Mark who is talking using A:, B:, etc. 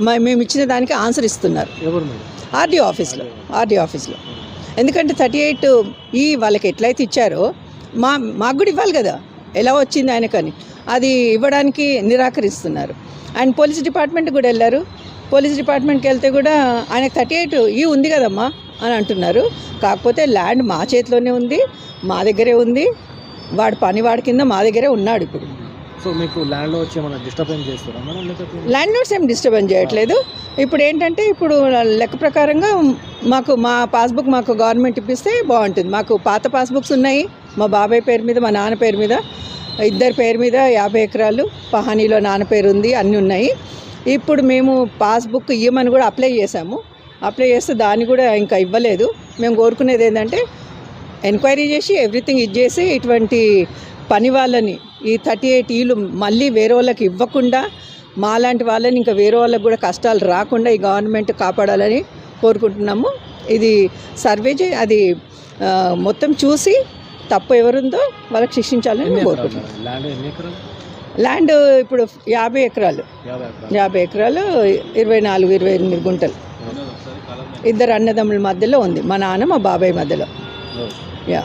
A: మేము ఇచ్చిన దానికి ఆన్సర్ ఇస్తున్నారు. ఆర్డీ ఆఫీస్లో ఆర్డీ ఆఫీస్లో. ఎందుకంటే థర్టీ ఎయిట్ ఈ వాళ్ళకి ఎట్లయితే ఇచ్చారో మా మాకు కూడా ఇవ్వాలి కదా. ఎలా వచ్చింది ఆయనకని. అది ఇవ్వడానికి నిరాకరిస్తున్నారు. ఆయన పోలీస్ డిపార్ట్మెంట్ కూడా వెళ్ళారు. పోలీస్ డిపార్ట్మెంట్కి వెళ్తే కూడా ఆయనకు థర్టీ ఎయిట్ ఈ ఉంది కదమ్మా అని అంటున్నారు. కాకపోతే ల్యాండ్ మా చేతిలోనే ఉంది మా దగ్గరే ఉంది. వాడు పని వాడి కింద మా దగ్గరే ఉన్నాడు ఇప్పుడు.
B: సో మీకు ల్యాండ్లో వచ్చి ఏమైనా డిస్టర్బెన్స్ చేస్తారా? మేడం లేకపోతే
A: ల్యాండ్ నోట్స్ ఏం డిస్టర్బెన్స్ చేయట్లేదు. ఇప్పుడు ఏంటంటే ఇప్పుడు లెక్క ప్రకారంగా మాకు మా పాస్బుక్ మాకు గవర్నమెంట్ ఇప్పిస్తే బాగుంటుంది. మాకు పాత పాస్బుక్స్ ఉన్నాయి. మా బాబాయ్ పేరు మీద మా నాన్న పేరు మీద ఇద్దరి పేరు మీద యాభై ఎకరాలు పహానీలో నాన్న పేరు ఉంది అన్నీ ఉన్నాయి. ఇప్పుడు మేము పాస్బుక్ ఇవ్వమని కూడా అప్లై చేసాము అప్లై చేస్తే దాన్ని కూడా ఇంకా ఇవ్వలేదు. మేము కోరుకునేది ఏంటంటే ఎంక్వైరీ చేసి ఎవ్రీథింగ్ ఇచ్చేసి ఇటువంటి పని వాళ్ళని ఈ థర్టీ ఎయిట్ ఈలు మళ్ళీ వేరే వాళ్ళకి ఇవ్వకుండా మాలాంటి వాళ్ళని ఇంకా వేరే వాళ్ళకి కూడా కష్టాలు రాకుండా ఈ గవర్నమెంట్ కాపాడాలని కోరుకుంటున్నాము. ఇది సర్వే చే అది మొత్తం చూసి తప్పు ఎవరుందో వాళ్ళకి శిక్షించాలని
B: ఎన్ని
A: మేము
B: ఎకరాలు
A: కోరుకుంటున్నాం
B: మేడం? ల్యాండ్
A: ఇప్పుడు యాభై ఎకరాలు.
B: యాభై ఎకరాలు.
A: ఇరవై నాలుగు ఇరవై ఎనిమిది గుంటలు. ఇద్దరు అన్నదమ్ముల మధ్యలో ఉంది. మా నాన్న మా బాబాయ్ మధ్యలో. యా.